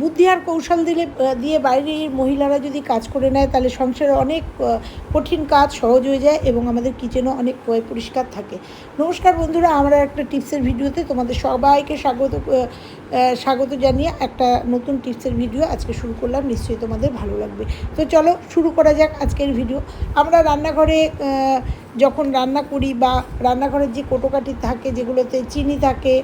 বুদ্ধি আর কৌশল দিলে দিয়ে বাইরের মহিলারা যদি কাজ করে নেয়, তাহলে সংসারে অনেক কঠিন কাজ সহজ হয়ে যায় এবং আমাদের কিচেনও অনেক পরিষ্কার থাকে। নমস্কার বন্ধুরা, আমরা একটা টিপসের ভিডিওতে তোমাদের সবাইকে স্বাগত স্বাগত জানিয়ে একটা নতুন টিপসের ভিডিও আজকে শুরু করলাম। নিশ্চয়ই তোমাদের ভালো লাগবে। তো চলো শুরু করা যাক আজকের ভিডিও। আমরা রান্নাঘরে যখন রান্না করি বা রান্নাঘরের যে কোটোকাটি থাকে, যেগুলোতে চিনি থাকে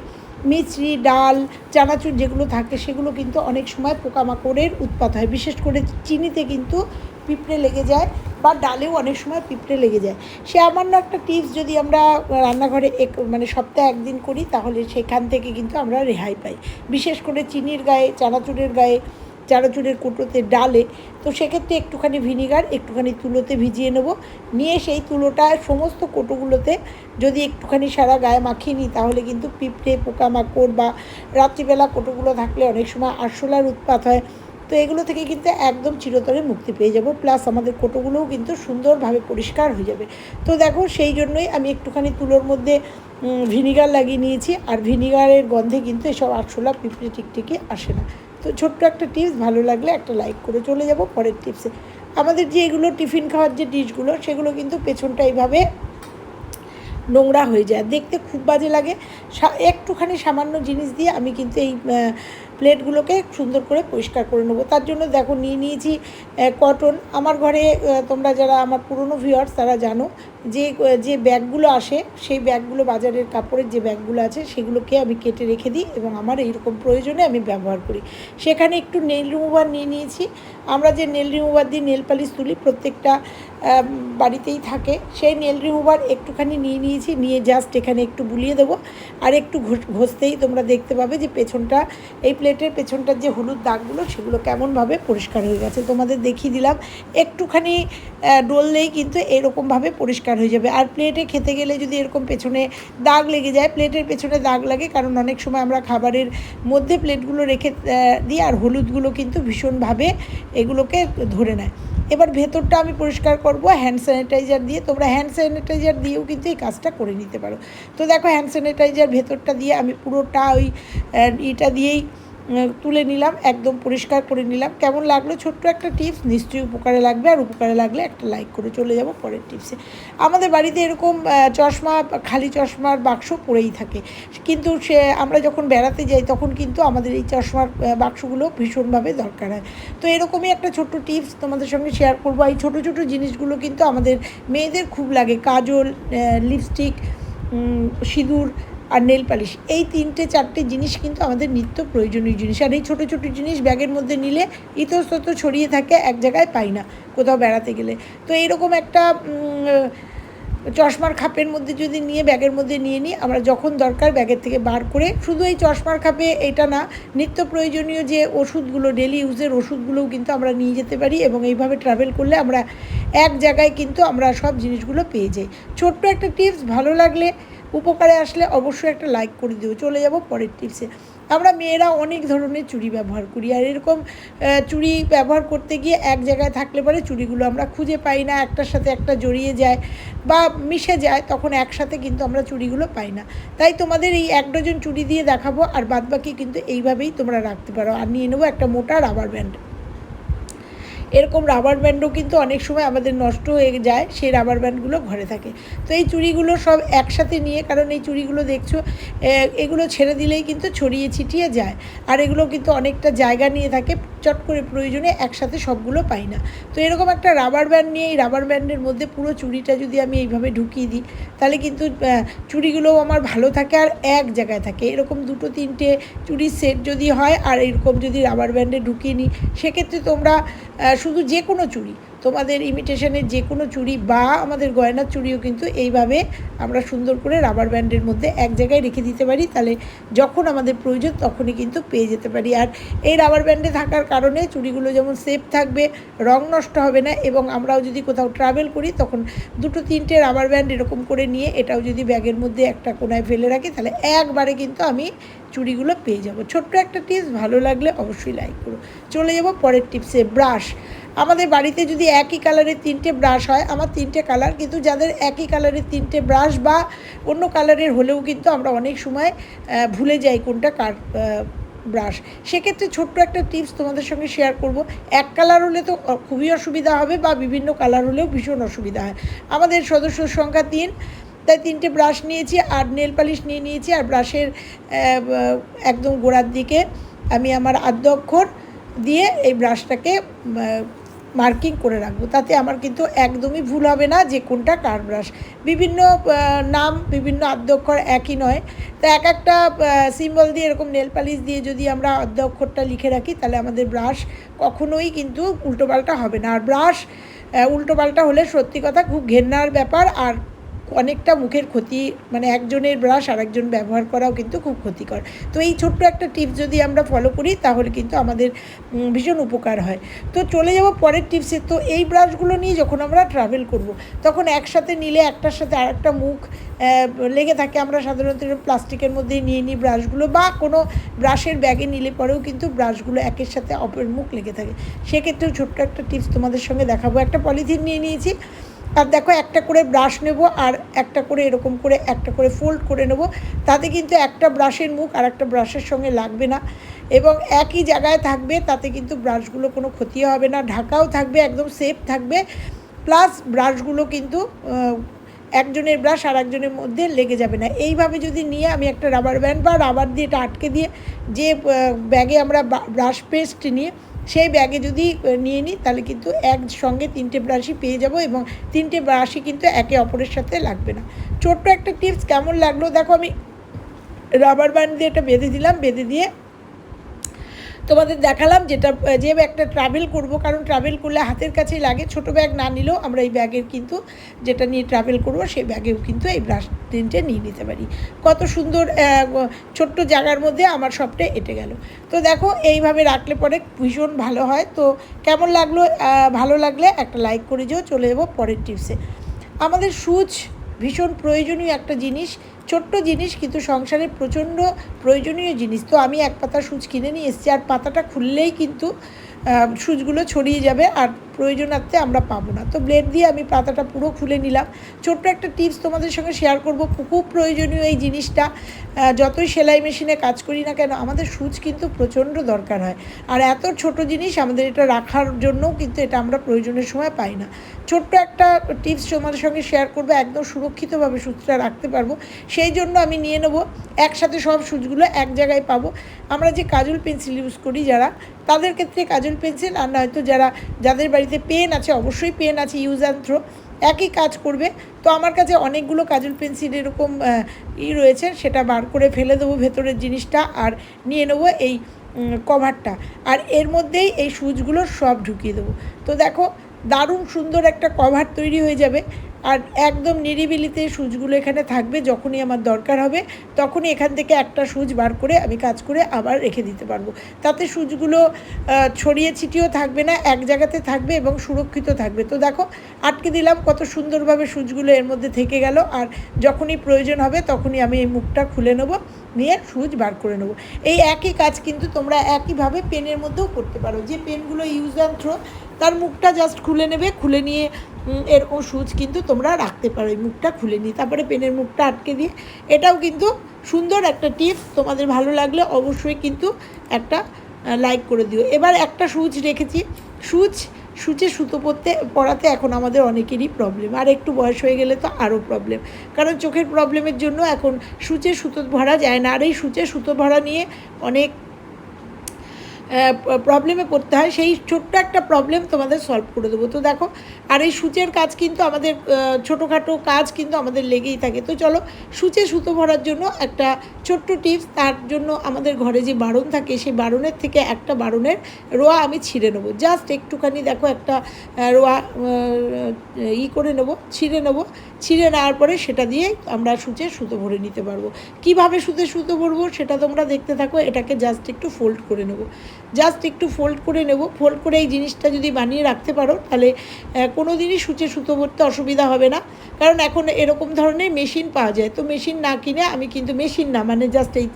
মিছরি, ডাল, চানাচুর যেগুলো থাকে, সেগুলো কিন্তু অনেক সময় পোকামাকড়ের উৎপাত হয়। বিশেষ করে চিনিতে কিন্তু পিঁপড়ে লেগে যায় বা ডালেও অনেক সময় পিঁপড়ে লেগে যায়। সে আমার একটা টিপস যদি আমরা রান্নাঘরে এক মানে সপ্তাহে একদিন করি, তাহলে সেখান থেকে কিন্তু আমরা রেহাই পাই। বিশেষ করে চিনির গায়ে, চানাচুরের গায়ে চানাচুরের কুটোতে ডালে, তো সেক্ষেত্রে একটুখানি ভিনিগার, একটুখানি তুলোতে ভিজিয়ে নেব। নিয়ে সেই তুলোটা সমস্ত কোটোগুলোতে যদি একটুখানি সারা গায়ে মাখিয়ে নিই, তাহলে কিন্তু পিঁপড়ে, পোকামাকড় বা রাত্রিবেলা কোটোগুলো থাকলে অনেক সময় আরশোলার উৎপাত হয়। তো এগুলো থেকে কিন্তু একদম চিরতরে মুক্তি পেয়ে যাব। প্লাস আমাদের কোটোগুলোও কিন্তু সুন্দরভাবে পরিষ্কার হয়ে যাবে। তো দেখো, সেই জন্যই আমি একটুখানি তুলোর মধ্যে ভিনিগার লাগিয়ে নিয়েছি। আর ভিনিগারের গন্ধে কিন্তু এসব আরশোলা, পিঁপড়ে টিকটিকি আসে না। তো ছোট্ট একটা টিপস ভালো লাগলে একটা লাইক করে চলে যাব পরের টিপসে আমাদের যে এগুলো টিফিন খাওয়ার যে ডিশগুলো সেগুলো কিন্তু পেছনটা এইভাবে নোংরা হয়ে যায়। দেখতে খুব বাজে লাগে। একটুখানি সামান্য জিনিস দিয়ে আমি কিন্তু এই প্লেটগুলোকে সুন্দর করে পরিষ্কার করে নেব। তার জন্য দেখো, নিয়ে নিয়েছি কটন আমার ঘরে তোমরা যারা, আমার পুরনো ভিউয়ার্স তারা জানো যে যে ব্যাগগুলো আসে, সেই ব্যাগগুলো, বাজারের কাপড়ের যে ব্যাগগুলো আছে, সেগুলোকে আমি কেটে রেখে দিই এবং আমার এইরকম প্রয়োজনে আমি ব্যবহার করি। সেখানে একটু নেল রিমুভার নিয়ে নিয়েছি। আমরা যে নেল রিমুভার দিয়ে নেল পালিশ তুলি, প্রত্যেকটা বাড়িতেই থাকে। সেই নেল রিমুভার একটুখানি নিয়ে নিয়েছি, নিয়ে জাস্ট এখানে একটু বুলিয়ে দেবো। আর একটু ঘষ- ঘষতেই তোমরা দেখতে পাবে যে পেছনটা, এই প্লেটের পেছনটার যে হলুদ দাগগুলো, সেগুলো কেমনভাবে পরিষ্কার হয়ে গেছে। তোমাদের দেখিয়ে দিলাম। একটুখানি ডললেই কিন্তু এরকমভাবে পরিষ্কার হয়ে যাবে। আর প্লেটে খেতে গেলে যদি এরকম পেছনে দাগ লেগে যায় প্লেটের পেছনে দাগ লাগে কারণ অনেক সময় আমরা খাবারের মধ্যে প্লেটগুলো রেখে দিই আর হলুদগুলো কিন্তু ভীষণভাবে এগুলোকে ধরে নেয়। এবার ভেতরটা আমি পরিষ্কার করব হ্যান্ড স্যানিটাইজার দিয়ে। তোমরা হ্যান্ড স্যানিটাইজার দিয়েও কিন্তু এই কাজটা করে নিতে পারো। তো দেখো হ্যান্ড স্যানিটাইজার ভেতরটা দিয়ে আমি পুরোটা ওই ইটা দিয়েই তুলে নিলাম, একদম পরিষ্কার করে নিলাম। কেমন লাগল? ছোট্ট একটা টিপস নিশ্চয়ই উপকারে লাগবে, আর উপকারে লাগলে একটা লাইক করে চলে যাব পরের টিপসে আমাদের বাড়িতে এরকম চশমা, খালি চশমার বাক্স পড়েই থাকে। কিন্তু সে, আমরা যখন বেড়াতে যাই, তখন কিন্তু আমাদের এই চশমার বাক্সগুলো ভীষণভাবে দরকার হয়। তো এরকমই একটা ছোট্ট টিপস তোমাদের সঙ্গে শেয়ার করব। এই ছোটো ছোটো জিনিসগুলো কিন্তু আমাদের মেয়েদের খুব লাগে। কাজল লিপস্টিক সিঁদুর আর নেল পালিশ এই তিনটে, চারটে জিনিস কিন্তু আমাদের নিত্য প্রয়োজনীয় জিনিস। আর এই ছোটো ছোটো জিনিস ব্যাগের মধ্যে নিলে ইতস্তত ছড়িয়ে থাকে, এক জায়গায় পাই না কোথাও বেড়াতে গেলে। তো এইরকম একটা চশমার খাপের মধ্যে যদি নিয়ে, ব্যাগের মধ্যে নিয়ে নিই, আমরা যখন দরকার ব্যাগের থেকে বার করে, শুধু এই চশমার খাপে এটা না, নিত্য প্রয়োজনীয় যে ওষুধগুলো ডেলি ইউজের ওষুধগুলোও কিন্তু আমরা নিয়ে যেতে পারি এবং এইভাবে ট্রাভেল করলে আমরা এক জায়গায় কিন্তু আমরা সব জিনিসগুলো পেয়ে যাই। ছোট্ট একটা টিপস ভালো লাগলে উপকারে আসলে অবশ্যই একটা লাইক করে দিও, চলে যাব পরের টিপসে আমরা মেয়েরা অনেক ধরনের চুড়ি ব্যবহার করি আর এরকম চুড়ি ব্যবহার করতে গিয়ে এক জায়গায় থাকলে পরে চুড়িগুলো আমরা খুঁজে পাই না, একটার সাথে একটা জড়িয়ে যায় বা মিশে যায়, তখন একসাথে কিন্তু আমরা চুড়িগুলো পাই না। তাই তোমাদের এই এক ডজন চুড়ি দিয়ে দেখাবো আর বাদবাকি কিন্তু এইভাবেই তোমরা রাখতে পারো। আর নিয়ে নেব একটা মোটা রাবার ব্যান্ড এরকম রাবার ব্যান্ডও কিন্তু অনেক সময় আমাদের নষ্ট হয়ে যায়, সেই রাবার ব্যান্ডগুলো ঘরে থাকে। তো এই চুড়িগুলো সব একসাথে নিয়ে, কারণ এই চুড়িগুলো দেখছ এগুলো ছেড়ে দিলেই কিন্তু ছড়িয়ে ছিটিয়ে যায়। আর এগুলো কিন্তু অনেকটা জায়গা নিয়ে থাকে, চট করে প্রয়োজনে একসাথে সবগুলো পাই না। তো এরকম একটা রাবার ব্যান্ড নিয়ে, এই রাবার ব্যান্ডের মধ্যে পুরো চুড়িটা যদি আমি এইভাবে ঢুকিয়ে দিই, তাহলে কিন্তু চুড়িগুলোও আমার ভালো থাকে আর এক জায়গায় থাকে। এরকম দুটো তিনটে চুড়ির সেট যদি হয়, আর এরকম যদি রাবার ব্যান্ডে ঢুকিয়ে নিই, সেক্ষেত্রে তোমরা শুধু যে কোনো চুড়ি তোমাদের ইমিটেশনের যে কোনো চুড়ি বা আমাদের গয়নার চুড়িও কিন্তু এইভাবে আমরা সুন্দর করে রাবার ব্যান্ডের মধ্যে এক জায়গায় রেখে দিতে পারি। তাহলে যখন আমাদের প্রয়োজন তখনই কিন্তু পেয়ে যেতে পারি। আর এই রাবার ব্যান্ডে থাকার কারণে চুড়িগুলো যেমন সেফ থাকবে, রং নষ্ট হবে না এবং আমরাও যদি কোথাও ট্রাভেল করি তখন দুটো তিনটে রাবার ব্যান্ড এরকম করে নিয়ে এটাও যদি ব্যাগের মধ্যে একটা কোনায় ফেলে রাখি, তাহলে একবারে কিন্তু আমি চুড়িগুলো পেয়ে যাব। ছোট্ট একটা টিপস ভালো লাগলে অবশ্যই লাইক করো। চলে যাব পরের টিপসে ব্রাশ আমাদের বাড়িতে যদি একই কালারের তিনটে ব্রাশ হয়, আমার তিনটে কালার কিন্তু যাদের একই কালারের তিনটে ব্রাশ বা অন্য কালারের হলেও কিন্তু আমরা অনেক সময় ভুলে যাই কোনটা কার ব্রাশ সেক্ষেত্রে ছোট্ট একটা টিপস তোমাদের সঙ্গে শেয়ার করব। এক কালার হলে তো খুবই অসুবিধা হবে বা বিভিন্ন কালার হলেও ভীষণ অসুবিধা হয়। আমাদের সদস্য সংখ্যা তিন। তাই তিনটে ব্রাশ নিয়েছি, আর নেল পালিশ নিয়ে নিয়েছি, আর ব্রাশের একদম গোড়ার দিকে। আমি আমার আদ্য অক্ষর দিয়ে এই ব্রাশটাকে মার্কিং করে রাখব। তাতে আমার কিন্তু একদমই ভুল হবে না যে কোনটা কার ব্রাশ। বিভিন্ন নাম, বিভিন্ন আদ্যক্ষর একই নয়। তা এক একটা সিম্বল দিয়ে এরকম নেল পালিশ দিয়ে যদি আমরা অক্ষরটা লিখে রাখি, তাহলে আমাদের ব্রাশ কখনোই কিন্তু উল্টোপাল্টা হবে না। আর ব্রাশ উল্টোপাল্টা হলে সত্যি কথা খুব ঘেন্নার ব্যাপার, আর অনেকটা মুখের ক্ষতি মানে একজনের ব্রাশ আর একজন ব্যবহার করাও কিন্তু খুব ক্ষতিকর। তো এই ছোট্ট একটা টিপস যদি আমরা ফলো করি, তাহলে কিন্তু আমাদের ভীষণ উপকার হয়। তো চলে যাব পরের টিপসে তো এই ব্রাশগুলো নিয়ে যখন আমরা ট্রাভেল করব, তখন একসাথে নিলে একটার সাথে আরেকটা মুখ লেগে থাকে। আমরা সাধারণত প্লাস্টিকের মধ্যেই নিয়ে নিই ব্রাশগুলো বা কোনো ব্রাশের ব্যাগে নিলে পরেও কিন্তু ব্রাশগুলো একের সাথে অপরের মুখ লেগে থাকে। সেক্ষেত্রেও ছোট্ট একটা টিপস তোমাদের সঙ্গে দেখাবো। একটা পলিথিন নিয়ে নিয়েছি। আর দেখো একটা করে ব্রাশ নেব আর একটা করে এরকম করে একটা করে ফোল্ড করে নেব। তাতে কিন্তু একটা ব্রাশের মুখ আর একটা ব্রাশের সঙ্গে লাগবে না। এবং একই জায়গায় থাকবে, তাতে কিন্তু ব্রাশগুলো কোনো ক্ষতি হবে না। ঢাকাও থাকবে, একদম সেফ থাকবে। প্লাস ব্রাশগুলো কিন্তু একজনের ব্রাশ আর একজনের মধ্যে লেগে যাবে না। এইভাবে যদি নিয়ে আমি একটা রাবার ব্যান্ড বা রাবার দিয়ে এটা আটকে দিয়ে যে ব্যাগে আমরা ব্রাশ পেস্ট নিয়ে সেই ব্যাগে যদি নিয়ে নিই, তাহলে কিন্তু একসঙ্গে তিনটে ব্রাশই পেয়ে যাব এবং তিনটে ব্রাশই কিন্তু একে অপরের সাথে লাগবে না। ছোট্ট একটা টিপস কেমন লাগল? দেখো আমি রাবার ব্যান্ড দিয়ে একটা বেঁধে দিলাম, বেঁধে দিয়ে তোমাদের দেখালাম যেটা, যে ব্যাগটা ট্রাভেল করব, কারণ ট্রাভেল করলে হাতের কাছেই লাগে। ছোট ব্যাগ না নিলেও আমরা এই ব্যাগের কিন্তু যেটা নিয়ে ট্রাভেল করব, সেই ব্যাগেও কিন্তু এই ব্রাশ তিনটে নিয়ে নিতে পারি। কত সুন্দর ছোট্ট জায়গার মধ্যে আমার সবটা এটে গেল। তো দেখো, এইভাবে রাখলে পরে ভীষণ ভালো হয়। তো কেমন লাগল? ভালো লাগলে একটা লাইক করে যেও, চলে যাব পরের টিপসে আমাদের সুচ ভীষণ প্রয়োজনীয় একটা জিনিস ছোট্ট জিনিস, কিন্তু সংসারে প্রচণ্ড প্রয়োজনীয় জিনিস। তো আমি এক পাতা সুচ কিনে নিয়ে এসেছি, আর পাতাটা খুললেই কিন্তু সুচগুলো ছড়িয়ে যাবে, আর প্রয়োজনার্থে আমরা পাবো না। তো ব্লেড দিয়ে আমি পাতাটা পুরো খুলে নিলাম। ছোট্ট একটা টিপস তোমাদের সঙ্গে শেয়ার করব খুব প্রয়োজনীয় এই জিনিসটা। যতই সেলাই মেশিনে কাজ করি না কেন, আমাদের সুচ কিন্তু প্রচণ্ড দরকার হয়। আর এত ছোট জিনিস আমাদের এটা রাখার জন্যও কিন্তু এটা আমরা প্রয়োজনের সময় পাই না। ছোট্ট একটা টিপস তোমাদের সঙ্গে শেয়ার করব, একদম সুরক্ষিতভাবে সুচটা রাখতে পারব। সেই জন্য আমি নিয়ে নেব, একসাথে সব সুচগুলো এক জায়গায় পাবো। আমরা যে কাজল পেন্সিল ইউজ করি যারা, তাদের ক্ষেত্রে কাজল পেন্সিল আর নয়তো যারা, যাদের বাড়িতে পেন আছে, অবশ্যই পেন আছে ইউজ অ্যান্ড থ্রো একই কাজ করবে। তো আমার কাছে অনেকগুলো কাজল পেন্সিল এরকম ই রয়েছে, সেটা বার করে ফেলে দেবো ভেতরের জিনিসটা আর নিয়ে নেব এই কভারটা আর এর মধ্যেই এই সুচগুলো সব ঢুকিয়ে দেবো। তো দেখো দারুণ সুন্দর একটা কভার তৈরি হয়ে যাবে। আর একদম নিরিবিলিতে সুচগুলো এখানে থাকবে যখনই আমার দরকার হবে, তখনই এখান থেকে একটা সুচ বার করে আমি কাজ করে আবার রেখে দিতে পারব। তাতে সুচগুলো ছড়িয়ে ছিটিয়েও থাকবে না, এক জায়গাতে থাকবে এবং সুরক্ষিত থাকবে। তো দেখো, আটকে দিলাম কত সুন্দরভাবে সুচগুলো এর মধ্যে থেকে গেল। আর যখনই প্রয়োজন হবে তখনই আমি এই মুখটা খুলে নেব। নিয়ে সুচ বার করে নেব। এই একই কাজ কিন্তু তোমরা একইভাবে পেনের মধ্যেও করতে পারো। যে পেনগুলো ইউজ অ্যান্ড থ্রো তার মুখটা জাস্ট খুলে নেবে, খুলে নিয়ে এর এরকম সুচ কিন্তু তোমরা রাখতে পারো। এই মুখটা খুলে নিয়ে, তারপরে পেনের মুখটা আটকে দিয়ে, এটাও কিন্তু সুন্দর একটা টিপস। তোমাদের ভালো লাগলে অবশ্যই কিন্তু একটা লাইক করে দিও। এবার একটা সুচ রেখেছি। সুচ, সুচে সুতো পরতে পড়াতে এখন আমাদের অনেকেরই প্রবলেম আর একটু বয়স হয়ে গেলে তো আরও প্রবলেম কারণ চোখের প্রবলেমের জন্য এখন সুচে সুতো ভরা যায় না। আর এই সুচে সুতো ভরা নিয়ে অনেক প্রবলেমে পড়তে হয়, সেই ছোট্ট একটা প্রবলেম তোমাদের সলভ করে দেবো। তো দেখো, আর এই সূচের কাজ কিন্তু আমাদের ছোটোখাটো কাজ কিন্তু আমাদের লেগেই থাকে। তো চলো, সূচে সুতো ভরার জন্য একটা ছোট্ট টিপস তার জন্য আমাদের ঘরে যে বারণ থাকে, সেই বারণের থেকে একটা বারণের রোয়া আমি ছিঁড়ে নেব। জাস্ট একটুখানি দেখো একটা রোয়া ই করে নেব, ছিঁড়ে নেব। ছিঁড়ে নেওয়ার পরে সেটা দিয়ে আমরা সূচে সুতো ভরে নিতে পারব। কীভাবে সুতে সুতো ভরবো সেটা তোমরা দেখতে থাকো, এটাকে জাস্ট একটু ফোল্ড করে নেব। জাস্ট একটু ফোল্ড করে নেব। ফোল্ড করে এই জিনিসটা যদি বানিয়ে রাখতে পারো, তাহলে কোনো দিনই সূচে সুতো ভরতে অসুবিধা হবে না। কারণ এখন এরকম ধরনের মেশিন পাওয়া যায়। তো মেশিন না কিনে আমি কিন্তু মেশিন না মানে জাস্ট এই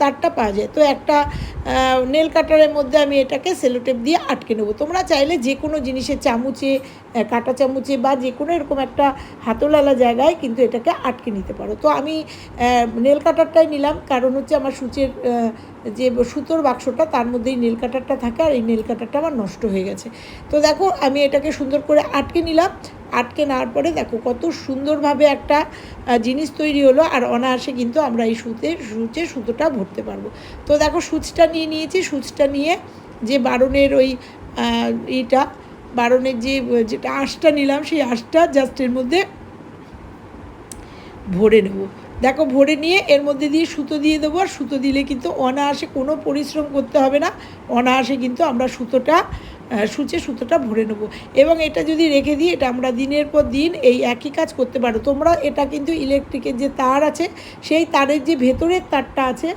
তারটা পাওয়া যায়। তো একটা নেল কাটারের মধ্যে আমি এটাকে সেলোটেপ দিয়ে আটকে নেব। তোমরা চাইলে যে কোনো জিনিসের চামচে কাঁটা চামচে বা যে কোনো এরকম একটা হাতলালা জায়গায় কিন্তু এটাকে আটকে নিতে পারো। তো আমি নেল কাটারটাই নিলাম। কারণ হচ্ছে আমার সূচের যে সুতোর বাক্সটা তার মধ্যেই নেল কাটারটা থাকে আর এই নেল কাটারটা আমার নষ্ট হয়ে গেছে। তো দেখো, আমি এটাকে সুন্দর করে আটকে নিলাম। আটকে নেওয়ার পরে দেখো, কত সুন্দরভাবে একটা জিনিস তৈরি হলো আর অনায়াসে কিন্তু আমরা এই সুতে, সুচে সুতোটা ভরতে পারব। তো দেখো, সুচটা নিয়ে নিয়েছি। সুচটা নিয়ে যে বারণের ওই ইটা, বারণের যে, যেটা আঁশটা নিলাম, সেই আঁশটা জাস্ট এর মধ্যে ভরে নেব। দেখো, ভরে নিয়ে এর মধ্যে দিয়ে সুতো দিয়ে দেবো। আর সুতো দিলে কিন্তু অনায়াসে কোনো পরিশ্রম করতে হবে না। অনায়াসে কিন্তু আমরা সুতোটা সুচে সুতোটা ভরে নেব। এবং এটা যদি রেখে দিই, এটা আমরা দিনের পর দিন এই একই কাজ করতে পারো তোমরা এটা কিন্তু ইলেকট্রিকের যে তার আছে, সেই তারের যে ভেতরের তারটা আছে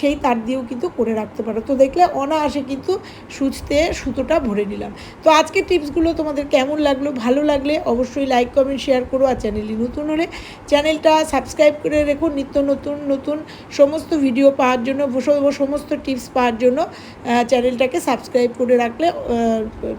সেই তার দিয়েও কিন্তু করে রাখতে পারো। তো দেখলে অনায়াসে কিন্তু সুচতে সুতোটা ভরে নিলাম। তো আজকে টিপসগুলো তোমাদের কেমন লাগল? ভালো লাগলে অবশ্যই লাইক কমেন্ট শেয়ার করো আর চ্যানেলটি নতুন হলে চ্যানেলটা সাবস্ক্রাইব করে রেখো। নিত্য নতুন নতুন সমস্ত ভিডিও পাওয়ার জন্য সমস্ত টিপস পাওয়ার জন্য চ্যানেলটাকে সাবস্ক্রাইব করে রাখলে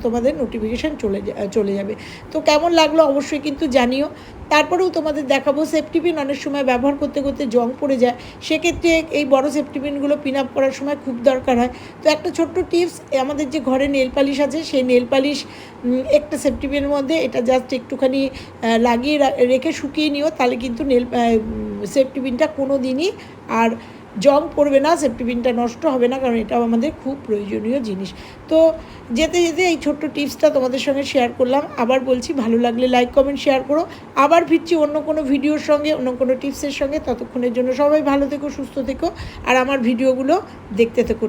তোমাদের নোটিফিকেশান চলে চলে যাবে। তো কেমন লাগল অবশ্যই কিন্তু জানিও। তারপরেও তোমাদের দেখাবো সেফটি পিন অনেক সময় ব্যবহার করতে করতে জং পড়ে যায়। সেক্ষেত্রে এই বড় সেফটি পিনগুলো পিন আপ করার সময় খুব দরকার হয়। তো একটা ছোট্ট টিপস আমাদের যে ঘরে নেল পালিশ আছে, সেই নেল পালিশ একটা সেফটি পিনের মধ্যে এটা জাস্ট একটুখানি লাগিয়ে রেখে শুকিয়ে নিও, তাহলে কিন্তু নেল সেফটি পিনটা কোনো দিনই আর জং পড়বে না সেফটি পিনটা নষ্ট হবে না, কারণ এটাও আমাদের খুব প্রয়োজনীয় জিনিস। তো যেতে যেতে এই ছোট্ট টিপসটা তোমাদের সঙ্গে শেয়ার করলাম। আবার বলছি, ভালো লাগলে লাইক, কমেন্ট, শেয়ার করো। আবার ফিরছি অন্য কোনো ভিডিওর সঙ্গে, অন্য কোনো টিপসের সঙ্গে। ততক্ষণের জন্য সবাই ভালো থেকো, সুস্থ থেকো। আর আমার ভিডিওগুলো দেখতে থেকো।